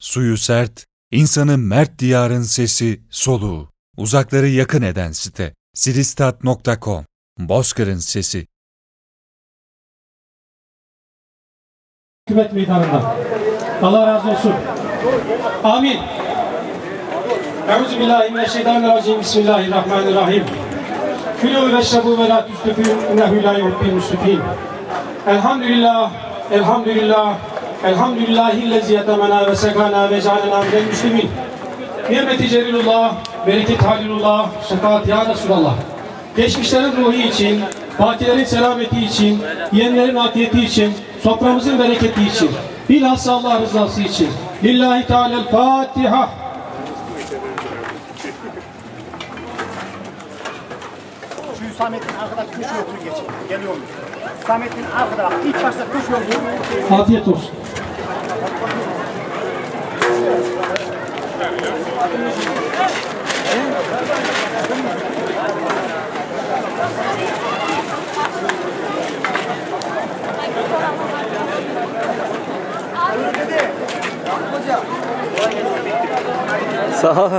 Suyu sert, insanı mert diyarın sesi, soluğu. Uzakları yakın eden site. siristat.com Bozkır'ın sesi. hükümet meydanında. Allah razı olsun. Amin. Euzubillahimineşşeytanirracim. Bismillahirrahmanirrahim. Külü ve şebu ve la tüstüfün. İnnehu la yuhbil müstüfin. Elhamdülillah. Elhamdülillah. Elhamdülillahillezi yetemena ve sekana ve canena minel müslimin. Nimeti celilullah, bereket halilullah, şefaat ya Resulallah. Geçmişlerin ruhu için, bakilerin selameti için, yeğenlerin afiyeti için, soframızın bereketi için, bilhassa Allah rızası için. Lillahi Teala'l-Fatiha. Şu Samet'in arkada köşe otur geç. Geliyorum. Samet'in arkada. İlk başta köşe otur. Afiyet olsun. Sağ ol.